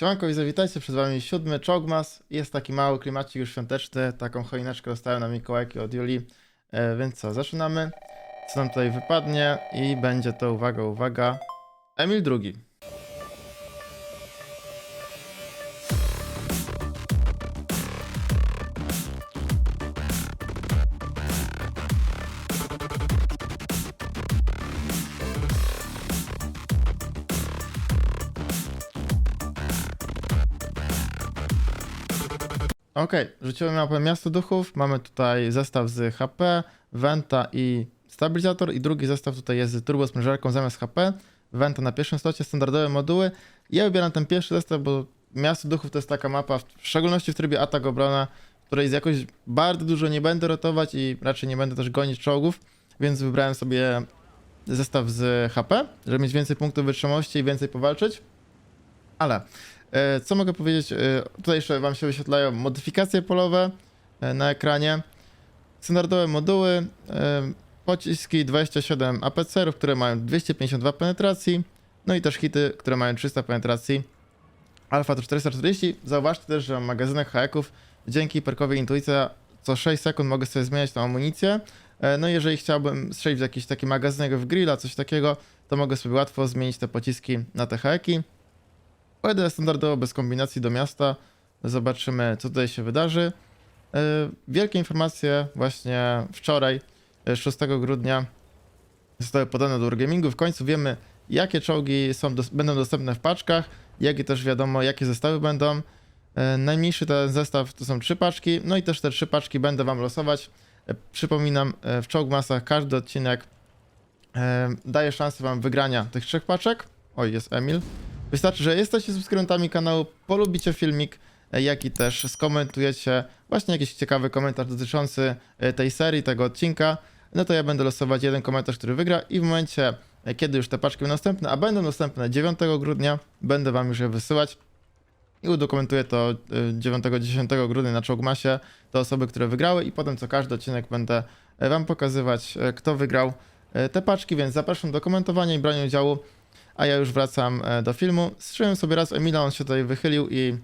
Siemanko i witajcie, przed wami siódmy Czołgmas. Jest taki mały klimacik już świąteczny, taką choineczkę dostałem na Mikołajki od Julii. E, więc co, zaczynamy. Co nam tutaj wypadnie i będzie to, uwaga, uwaga, Emil drugi. Okej, rzuciłem mapę Miasto Duchów. Mamy tutaj zestaw z HP, Venta i stabilizator. I drugi zestaw tutaj jest z turbo sprężarką zamiast HP. Venta na pierwszym slocie, standardowe moduły. Ja wybieram ten pierwszy zestaw, bo Miasto Duchów to jest taka mapa, w szczególności w trybie atak obrona, której jakoś bardzo dużo nie będę rotować i raczej nie będę też gonić czołgów, więc wybrałem sobie zestaw z HP, żeby mieć więcej punktów wytrzymałości i więcej powalczyć. Ale Co mogę powiedzieć? E, Tutaj jeszcze Wam się wyświetlają modyfikacje polowe e, na ekranie. Standardowe moduły, e, pociski 27 APCR-ów, które mają 252 penetracji, no i też hity, które mają 300 penetracji. Alfa to 440. Zauważcie też, że w magazynach haeków dzięki perkowi Intuicja co 6 sekund mogę sobie zmieniać tą amunicję. E, No i jeżeli chciałbym strzelić w jakiś taki magazynek w grilla, coś takiego, to mogę sobie łatwo zmienić te pociski na te haeki. Pojadę standardowo bez kombinacji do miasta. Zobaczymy, co tutaj się wydarzy. Yy, Wielkie informacje właśnie wczoraj, yy, 6 grudnia, zostały podane do Wargamingu. W końcu wiemy, jakie czołgi są, będą dostępne w paczkach, jak i też wiadomo, jakie zestawy będą. Yy, Najmniejszy ten zestaw to są trzy paczki, no i też te trzy paczki będę wam losować. Przypominam, w Czołgmasach każdy odcinek daje szansę wam wygrania tych trzech paczek. Oj, jest Emil. Wystarczy, że jesteście subskrybentami kanału, polubicie filmik, e, jak i też skomentujecie właśnie jakiś ciekawy komentarz dotyczący e, tej serii, tego odcinka. No to ja będę losować jeden komentarz, który wygra i w momencie, e, kiedy już te paczki będą dostępne, a będą dostępne 9 grudnia, będę wam już je wysyłać i udokumentuję to e, 9-10 grudnia na Czołgmasie te osoby, które wygrały i potem co każdy odcinek będę wam pokazywać, kto wygrał te paczki, więc zapraszam do komentowania i brania udziału a ja już wracam e, do filmu. Strzeliłem sobie raz Emila, on się tutaj wychylił i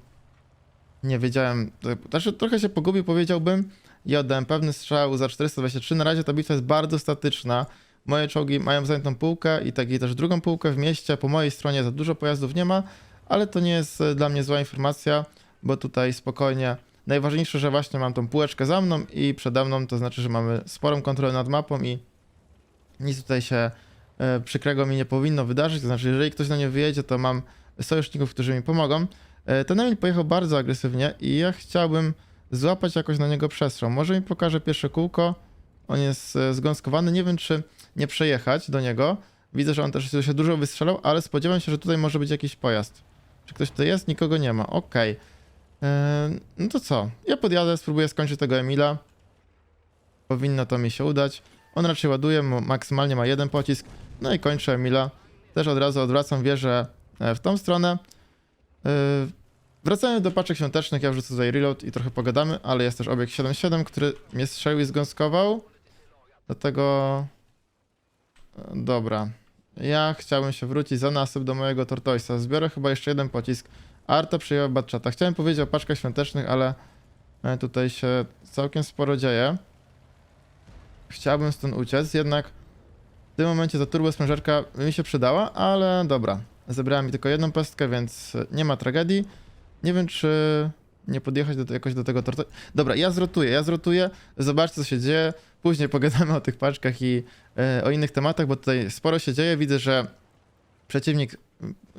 nie wiedziałem, znaczy trochę się pogubił powiedziałbym i oddałem pewny strzał za 423. Na razie ta bitwa jest bardzo statyczna. Moje czołgi mają zajętą półkę i tak i też drugą półkę w mieście. Po mojej stronie za dużo pojazdów nie ma, ale to nie jest e, dla mnie zła informacja, bo tutaj spokojnie. Najważniejsze, że właśnie mam tą półeczkę za mną i przede mną, to znaczy, że mamy sporą kontrolę nad mapą i nic tutaj się przykrego mi nie powinno wydarzyć. To znaczy, jeżeli ktoś na nie wyjedzie, to mam sojuszników, którzy mi pomogą. E, Ten Emil pojechał bardzo agresywnie i ja chciałbym złapać jakoś na niego przestrzał. Może mi pokaże pierwsze kółko. On jest e, zgąskowany. Nie wiem, czy nie przejechać do niego. Widzę, że on też się dużo wystrzelał, ale spodziewam się, że tutaj może być jakiś pojazd. Czy ktoś tutaj jest? Nikogo nie ma. Okej. E, No to co? Ja podjadę, spróbuję skończyć tego Emila. Powinno to mi się udać. On raczej ładuje, maksymalnie ma jeden pocisk. No i kończę Emila. Też od razu odwracam wieżę e, w tą stronę. Yy, Wracając do paczek świątecznych, ja wrzucę tutaj reload i trochę pogadamy, ale jest też obiekt 7.7, który mnie strzelił i zgąskował. Dlatego... e, Dobra. Ja chciałbym się wrócić za nasyp do mojego Tortoise'a. Zbiorę chyba jeszcze jeden pocisk. Arta przyjęła Batchata. Chciałem powiedzieć o paczkach świątecznych, ale e, tutaj się całkiem sporo dzieje. Chciałbym stąd uciec, jednak w tym momencie ta turbo sprężarka mi się przydała, ale dobra. Zebrałem mi tylko jedną pestkę, więc nie ma tragedii. Nie wiem, czy nie podjechać do, jakoś do tego tortu. Dobra, ja zrotuję, ja zrotuję. Zobaczcie, co się dzieje. Później pogadamy o tych paczkach i e, o innych tematach, bo tutaj sporo się dzieje. Widzę, że przeciwnik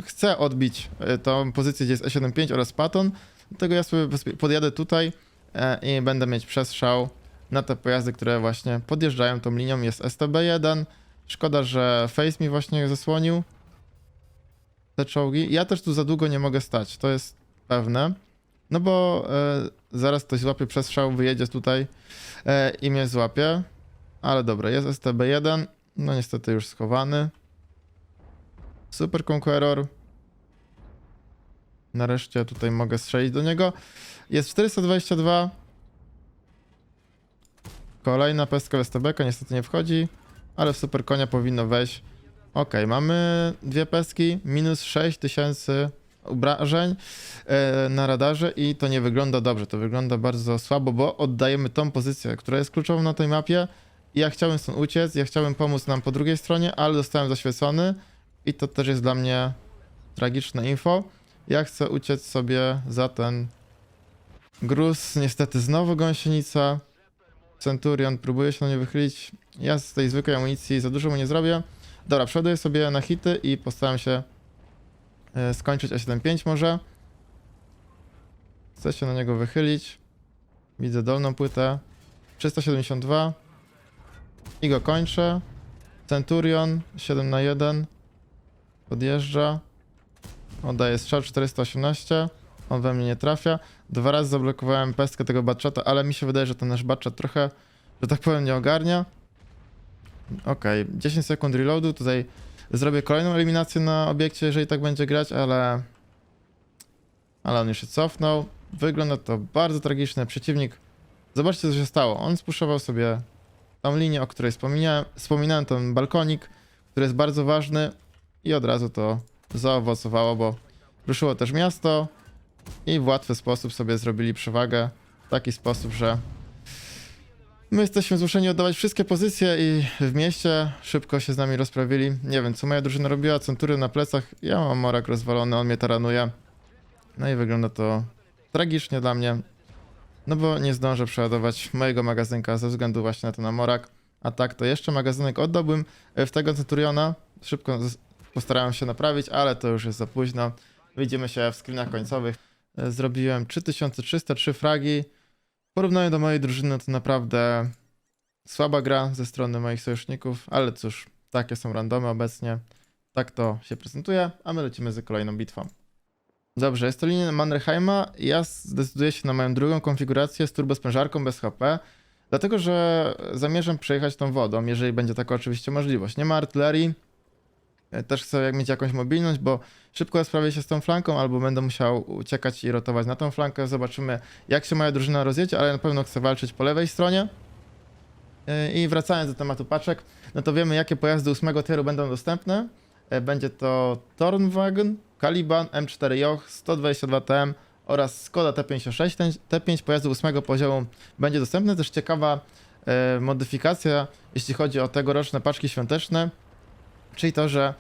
chce odbić e, tą pozycję, gdzie jest E75 oraz Paton. Dlatego ja sobie podjadę tutaj e, i będę mieć przestrzał na te pojazdy, które właśnie podjeżdżają tą linią. Jest STB1. Szkoda, że Face mi właśnie zasłonił te czołgi. Ja też tu za długo nie mogę stać, to jest pewne. No bo e, zaraz ktoś złapie przestrzał, wyjedzie tutaj e, i mnie złapie. Ale dobra, jest STB1. No niestety już schowany. Super Conqueror. Nareszcie tutaj mogę strzelić do niego. Jest 422. Kolejna pestka w STB, niestety nie wchodzi, ale w Super Konia powinno wejść. Okej, mamy dwie peski, minus 6000 obrażeń e, na radarze i to nie wygląda dobrze, to wygląda bardzo słabo, bo oddajemy tą pozycję, która jest kluczową na tej mapie ja chciałem stąd uciec, ja chciałem pomóc nam po drugiej stronie, ale zostałem zaświecony i to też jest dla mnie tragiczne info. Ja chcę uciec sobie za ten gruz, niestety znowu gąsienica. Centurion próbuje się na mnie wychylić. Ja z tej zwykłej amunicji za dużo mu nie zrobię. Dobra, przeładuję sobie na hity i postaram się e, skończyć A75 może. Chcę się na niego wychylić. Widzę dolną płytę. 372. I go kończę. Centurion 7 na 1 Podjeżdża. Oddaje strzał 418. On we mnie nie trafia. Dwa razy zablokowałem pestkę tego batchata, ale mi się wydaje, że ten nasz batchat trochę, że tak powiem, nie ogarnia. Okej, 10 sekund reloadu. Tutaj zrobię kolejną eliminację na obiekcie, jeżeli tak będzie grać, ale... Ale on już się cofnął. Wygląda to bardzo tragicznie. Przeciwnik... Zobaczcie, co się stało. On spuszował sobie tą linię, o której wspominałem. Wspominałem ten balkonik, który jest bardzo ważny i od razu to zaowocowało, bo ruszyło też miasto i w łatwy sposób sobie zrobili przewagę w taki sposób, że my jesteśmy zmuszeni oddawać wszystkie pozycje i w mieście szybko się z nami rozprawili. Nie wiem, co moja drużyna robiła, century na plecach, ja mam morak rozwalony, on mnie taranuje. No i wygląda to tragicznie dla mnie, no bo nie zdążę przeładować mojego magazynka ze względu właśnie na ten amorak. A tak, to jeszcze magazynek oddałbym e, w tego Centuriona. Szybko postarałem się naprawić, ale to już jest za późno. Widzimy się w screenach końcowych. E, Zrobiłem 3303 fragi. W porównaniu do mojej drużyny to naprawdę słaba gra ze strony moich sojuszników, ale cóż, takie są randomy obecnie. Tak to się prezentuje, a my lecimy z kolejną bitwą. Dobrze, jest to linia Mannerheima. Ja zdecyduję się na moją drugą konfigurację z turbosprężarką bez HP, dlatego że zamierzam przejechać tą wodą, jeżeli będzie taka oczywiście możliwość. Nie ma artylerii, E, też chcę mieć jakąś mobilność, bo szybko sprawię się z tą flanką, albo będę musiał uciekać i rotować na tą flankę. Zobaczymy, jak się moja drużyna rozjedzie, ale na pewno chcę walczyć po lewej stronie. E, I wracając do tematu paczek, no to wiemy, jakie pojazdy ósmego tieru będą dostępne. E, Będzie to Tornwagen, Caliban, M4 Joch, 122 TM oraz Skoda T56. Ten, te 5 pojazdów ósmego poziomu będzie dostępne. Też ciekawa e, modyfikacja, jeśli chodzi o tegoroczne paczki świąteczne, czyli to, że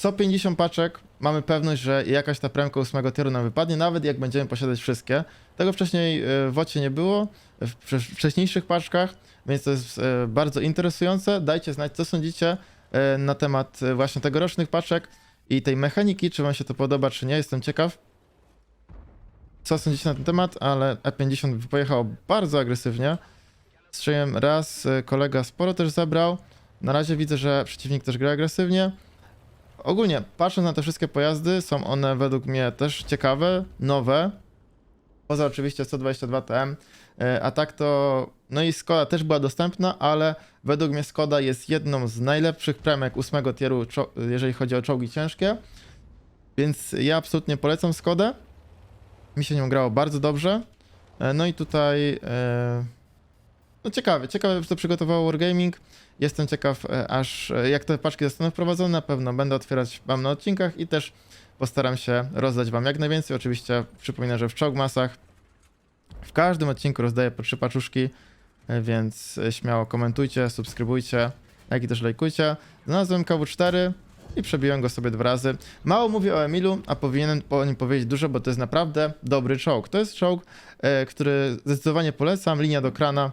co 50 paczek mamy pewność, że jakaś ta premka ósmego tieru nam wypadnie, nawet jak będziemy posiadać wszystkie. Tego wcześniej e, w Wocie nie było, w wcześ- wcześniejszych paczkach, więc to jest e, bardzo interesujące. Dajcie znać, co sądzicie e, na temat właśnie tegorocznych paczek i tej mechaniki, czy wam się to podoba, czy nie. Jestem ciekaw, co sądzicie na ten temat, ale E50 pojechał bardzo agresywnie. Strzeliłem raz, kolega sporo też zabrał. Na razie widzę, że przeciwnik też gra agresywnie. Ogólnie, patrząc na te wszystkie pojazdy, są one według mnie też ciekawe, nowe. Poza oczywiście 122 TM. E, A tak to. No i Skoda też była dostępna, ale według mnie Skoda jest jedną z najlepszych premek ósmego tieru, czo- jeżeli chodzi o czołgi ciężkie. Więc ja absolutnie polecam Skodę. Mi się nią grało bardzo dobrze. E, No i tutaj. e, No ciekawe, ciekawe, co przygotowało Wargaming. Jestem ciekaw, e, aż e, jak te paczki zostaną wprowadzone. Na pewno będę otwierać wam na odcinkach i też postaram się rozdać wam jak najwięcej. Oczywiście przypominam, że w Czołgmasach w każdym odcinku rozdaję po trzy paczuszki, e, więc śmiało komentujcie, subskrybujcie, jak i też lajkujcie. Znalazłem KW4 i przebiłem go sobie dwa razy. Mało mówię o Emilu, a powinienem o nim powiedzieć dużo, bo to jest naprawdę dobry czołg. To jest czołg, który zdecydowanie polecam. Linia do krana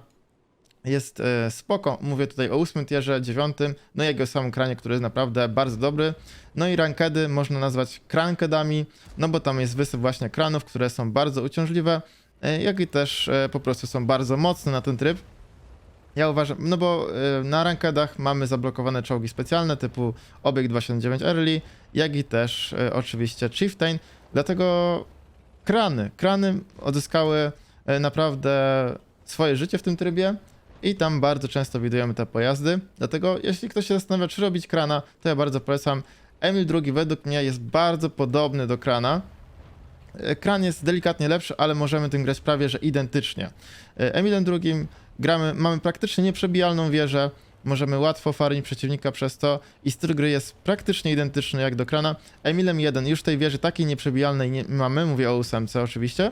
jest e, spoko. Mówię tutaj o ósmym tierze, dziewiątym, no i jego samym kranie, który jest naprawdę bardzo dobry. No i rankedy można nazwać krankedami, no bo tam jest wysyp właśnie kranów, które są bardzo uciążliwe, e, jak i też e, po prostu są bardzo mocne na ten tryb. Ja uważam, no bo na rankedach mamy zablokowane czołgi specjalne typu obiekt 279 Early, jak i też oczywiście Chieftain, dlatego krany, krany odzyskały naprawdę swoje życie w tym trybie i tam bardzo często widujemy te pojazdy. Dlatego jeśli ktoś się zastanawia, czy robić krana, to ja bardzo polecam. Emil II według mnie jest bardzo podobny do krana. E, Kran jest delikatnie lepszy, ale możemy tym grać prawie że identycznie. E, Emilem II gramy, mamy praktycznie nieprzebijalną wieżę, możemy łatwo farmić przeciwnika przez to i styl gry jest praktycznie identyczny jak do krana. Emilem 1 już tej wieży takiej nieprzebijalnej nie mamy, mówię o ósemce oczywiście,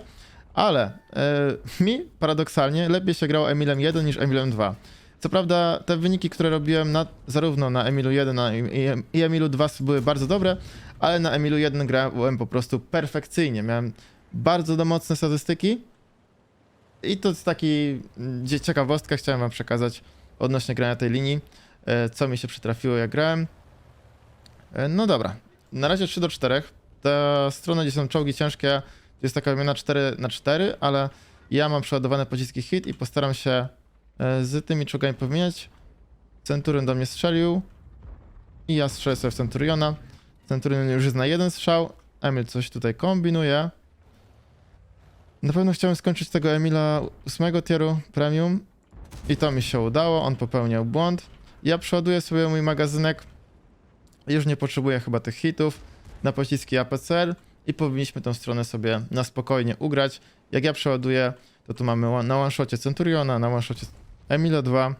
ale e, mi paradoksalnie lepiej się grało Emilem 1 niż Emilem 2. Co prawda te wyniki, które robiłem na, zarówno na Emilu 1 na, i, i Emilu 2 były bardzo dobre, ale na Emilu 1 grałem po prostu perfekcyjnie. Miałem bardzo mocne statystyki i to jest taki mm, dzie- ciekawostka, chciałem wam przekazać odnośnie grania tej linii, e, co mi się przytrafiło jak grałem. E, No dobra, na razie 3 do 4. Ta strona, gdzie są czołgi ciężkie, to jest taka wymiana 4 na 4, ale ja mam przeładowane pociski hit i postaram się e, z tymi czołgami powymieniać. Centurion do mnie strzelił i ja strzelę sobie w Centuriona. Centurion już jest na jeden strzał. Emil coś tutaj kombinuje. Na pewno chciałem skończyć tego Emila 8 tieru premium i to mi się udało. On popełniał błąd. Ja przeładuję sobie mój magazynek. Już nie potrzebuję chyba tych hitów na pociski APCR i powinniśmy tą stronę sobie na spokojnie ugrać. Jak ja przeładuję, to tu mamy one- na one-shocie Centuriona, na one-shocie Emila 2,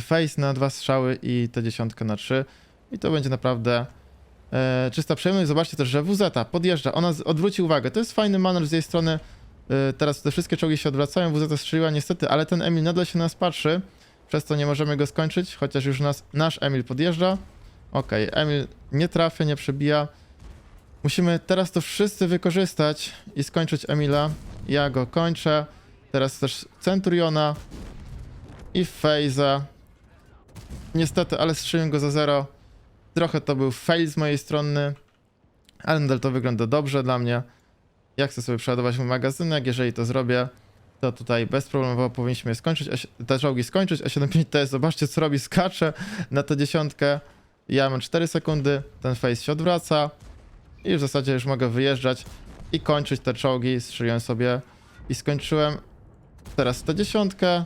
Face na dwa strzały i te dziesiątkę na 3 i to będzie naprawdę e, czysta przyjemność. Zobaczcie też, że WZ podjeżdża, ona odwróci uwagę. To jest fajny manewr z jej strony. E, teraz te wszystkie czołgi się odwracają, WZ strzeliła niestety, ale ten Emil nadal się na nas patrzy, przez to nie możemy go skończyć, chociaż już nas, nasz Emil podjeżdża. Okej, Emil nie trafia, nie przebija. Musimy teraz to wszyscy wykorzystać i skończyć Emila. Ja go kończę. Teraz też Centuriona i Fejza. Niestety, ale strzeliłem go za zero. Trochę to był fail z mojej strony, ale nadal to wygląda dobrze dla mnie. Ja chcę sobie przeładować mój magazynek, jeżeli to zrobię, to tutaj bezproblemowo powinniśmy skończyć, te czołgi skończyć, a 75 to jest, zobaczcie co robi, skacze na tę dziesiątkę. Ja mam 4 sekundy, ten face się odwraca i w zasadzie już mogę wyjeżdżać i kończyć te czołgi. Strzeliłem sobie i skończyłem. Teraz tę dziesiątkę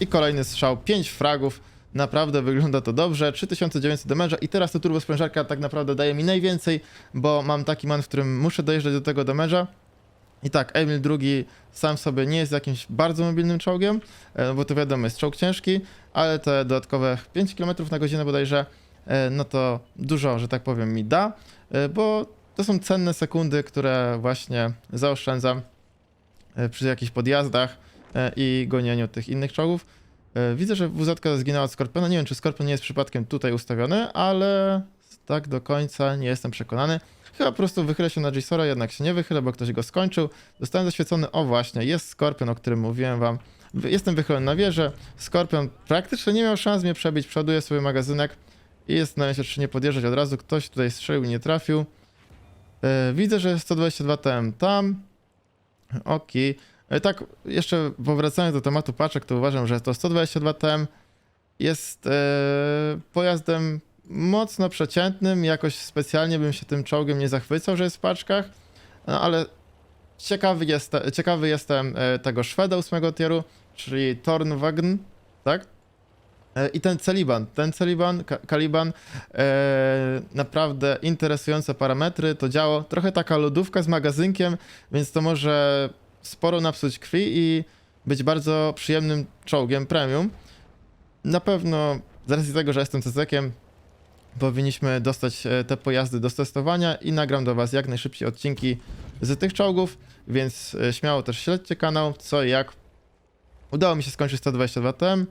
i kolejny strzał, 5 fragów. Naprawdę wygląda to dobrze. 3900 damage'a i teraz to turbo sprężarka tak naprawdę daje mi najwięcej, bo mam taki man, w którym muszę dojeżdżać do tego damage'a. I tak, Emil II sam sobie nie jest jakimś bardzo mobilnym czołgiem, e, bo to wiadomo, jest czołg ciężki, ale te dodatkowe 5 km na godzinę bodajże, no to dużo, że tak powiem, mi da, e, bo to są cenne sekundy, które właśnie zaoszczędzam e, przy jakichś podjazdach e, i gonieniu tych innych czołgów. E, Widzę, że WZ zginęła od Skorpiona. Nie wiem, czy Skorpion nie jest przypadkiem tutaj ustawiony, ale tak do końca nie jestem przekonany. Chyba po prostu wychylę się na Gisora, jednak się nie wychylę, bo ktoś go skończył. Zostałem zaświecony, o właśnie, jest Skorpion, o którym mówiłem wam. Jestem wychylony na wieżę. Skorpion praktycznie nie miał szans mnie przebić, przoduję sobie magazynek i zastanawiam się, czy nie podjeżdżać od razu. Ktoś tutaj strzelił i nie trafił. E, Widzę, że jest 122 TM tam. Okej. E, Tak, jeszcze powracając do tematu paczek, to uważam, że to 122 TM jest e, pojazdem mocno przeciętnym. Jakoś specjalnie bym się tym czołgiem nie zachwycał, że jest w paczkach, no, ale ciekawy, jest, ciekawy jestem tego Szweda 8 tieru, czyli Tornwagn, tak? E, I ten Celiban, ten Celiban, Ka- Caliban, e, naprawdę interesujące parametry, to działo, trochę taka lodówka z magazynkiem, więc to może sporo napsuć krwi i być bardzo przyjemnym czołgiem premium. Na pewno z racji tego, że jestem cezekiem, powinniśmy dostać e, te pojazdy do testowania i nagram do Was jak najszybciej odcinki z tych czołgów, więc e, śmiało też śledźcie kanał, co i jak. Udało mi się skończyć 122 TM.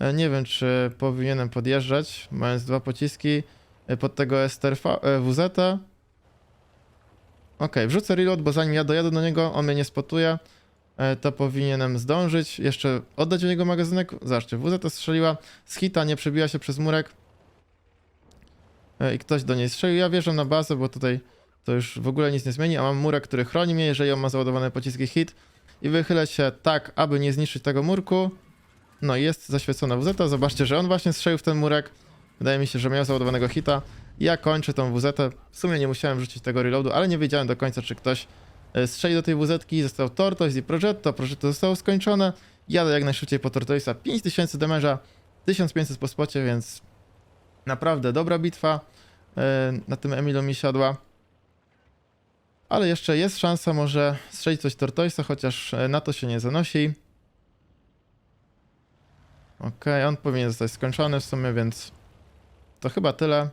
E, Nie wiem, czy powinienem podjeżdżać, mając dwa pociski e, pod tego STRV, e, WZ. Ok, wrzucę reload, bo zanim ja dojadę do niego, on mnie nie spotuje, e, to powinienem zdążyć. Jeszcze oddać do niego magazynek. Zobaczcie, WZ strzeliła z hita, nie przebiła się przez murek. E, I ktoś do niej strzelił. Ja wjeżdżam na bazę, bo tutaj to już w ogóle nic nie zmieni, a mam murek, który chroni mnie, jeżeli on ma załadowane pociski hit. I wychylę się tak, aby nie zniszczyć tego murku. No jest zaświecona WZ. Zobaczcie, że on właśnie strzelił w ten murek. Wydaje mi się, że miał załadowanego hita. Ja kończę tą WZ. W sumie nie musiałem rzucić tego reloadu, ale nie wiedziałem do końca, czy ktoś e, strzeli do tej WZ. Został Tortoise i Progetto. Progetto zostało skończone. Jadę jak najszybciej po Tortoisa. 5000 damage'a, 1500 po spocie, więc naprawdę dobra bitwa. E, Na tym Emilu mi siadła. Ale jeszcze jest szansa może strzelić coś Tortoisa, chociaż e, na to się nie zanosi. Okej, on powinien zostać skończony w sumie, więc to chyba tyle.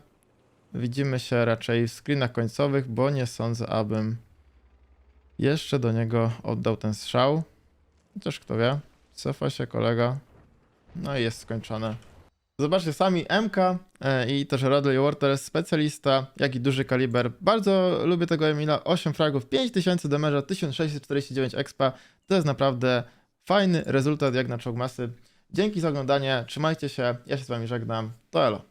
Widzimy się raczej w screenach końcowych, bo nie sądzę, abym jeszcze do niego oddał ten strzał. Chociaż kto wie, cofa się kolega. No i jest skończone. Zobaczcie sami MK e, i też Radley Water, specjalista, jak i duży kaliber. Bardzo lubię tego Emila. 8 fragów, 5000 damage'a, 1649 expa. To jest naprawdę fajny rezultat jak na czołg masy. Dzięki za oglądanie, trzymajcie się, ja się z wami żegnam. To elo.